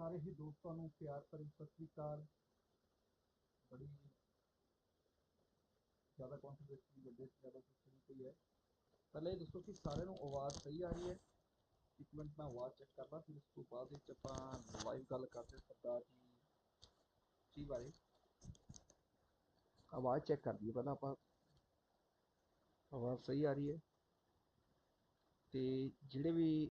ਸਾਰੇ ਹੀ ਦੋਸਤਾਂ ਨੂੰ ਪਿਆਰ ਭਰੀ ਸਤਿ ਸ੍ਰੀ ਅਕਾਲ। ਬੜੀ ਜ਼ਿਆਦਾ ਕੰਟਰੋਵਰਸੀ ਵੱਡੇ ਜ਼ਿਆਦਾ ਕੁਛ ਕੋਈ ਹੈ। ਪਹਿਲਾਂ ਦੱਸੋ ਕਿ ਸਾਰਿਆਂ ਨੂੰ ਆਵਾਜ਼ ਸਹੀ ਆ ਰਹੀ ਹੈ। ਇੱਕ ਮਿੰਟ ਮੈਂ ਆਵਾਜ਼ ਚੈੱਕ ਕਰਦਾ, ਫਿਰ ਉਸ ਤੋਂ ਬਾਅਦ ਵਿੱਚ ਆਪਾਂ ਲਾਈਵ ਗੱਲ ਕਰਦੇ ਹਾਂ ਸਰਦਾਰ ਜੀ ਜੀ ਬਾਰੇ। ਆਵਾਜ਼ ਚੈੱਕ ਕਰ ਲਈਏ ਪਹਿਲਾਂ ਆਪਾਂ। ਆਵਾਜ਼ ਸਹੀ ਆ ਰਹੀ ਹੈ। ਤੇ ਜਿਹੜੇ ਵੀ